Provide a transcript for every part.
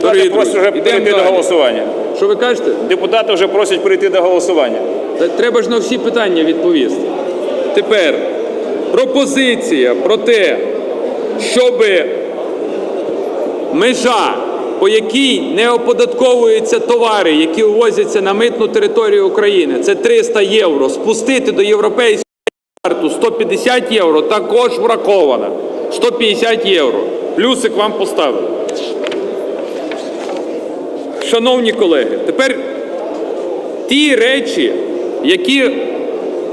Депутати просять вже перейти до голосування. Що ви кажете? Депутати вже просять перейти до голосування. Та Треба ж на всі питання відповісти. Тепер пропозиція про те, щоб межа, по якій не оподатковуються товари, які ввозяться на митну територію України, це 300 євро, спустити до європейського стандарту 150 євро, також врахована. 150 євро. Плюсик вам поставили. Шановні колеги, тепер ті речі, які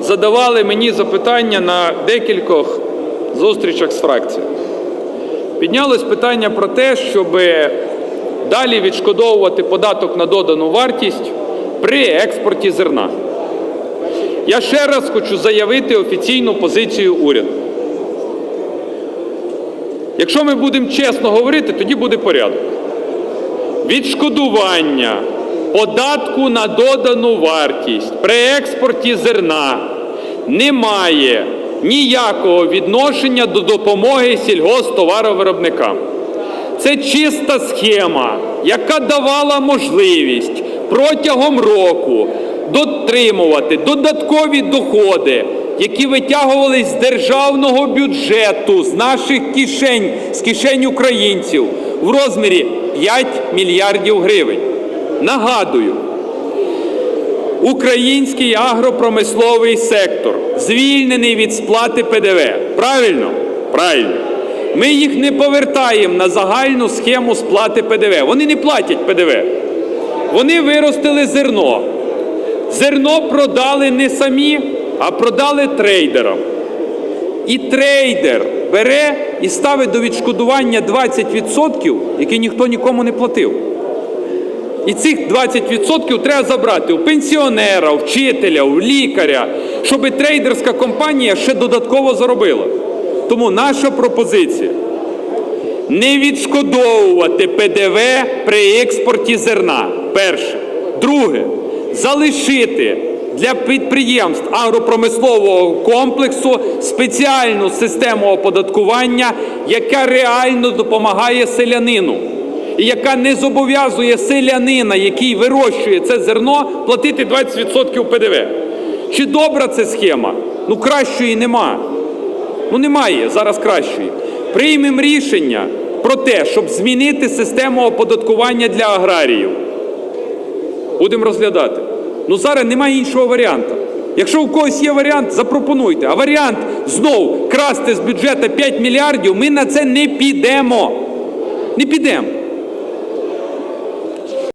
задавали мені запитання на декількох зустрічах з фракцією. Піднялось питання про те, щоб далі відшкодовувати податок на додану вартість при експорті зерна. Я ще раз хочу заявити офіційну позицію уряду. Якщо ми будемо чесно говорити, тоді буде порядок відшкодування податку на додану вартість при експорті зерна не має ніякого відношення до допомоги сільгосптоваровиробникам. Це чиста схема, яка давала можливість протягом року дотримувати додаткові доходи, які витягувались з державного бюджету, з наших кишень, з кишень українців в розмірі 5 мільярдів гривень. Нагадую, український агропромисловий сектор звільнений від сплати ПДВ. Правильно? Правильно. Ми їх не повертаємо на загальну схему сплати ПДВ. Вони не платять ПДВ. Вони виростили зерно. Зерно продали не самі, а продали трейдерам. І трейдер бере і ставить до відшкодування 20%, які ніхто нікому не платив. І цих 20% треба забрати у пенсіонера, у вчителя, у лікаря, щоб трейдерська компанія ще додатково заробила. Тому наша пропозиція не відшкодовувати ПДВ при експорті зерна. Перше. Друге, залишити для підприємств агропромислового комплексу спеціальну систему оподаткування, яка реально допомагає селянину. І яка не зобов'язує селянина, який вирощує це зерно, платити 20% ПДВ. Чи добра це схема? Ну кращої нема. Ну немає зараз кращої. Приймемо рішення про те, щоб змінити систему оподаткування для аграріїв. Будемо розглядати. Ну зараз немає іншого варіанту. Якщо у когось є варіант, запропонуйте. А варіант знов красти з бюджету 5 мільярдів, ми на це не підемо. Не підемо.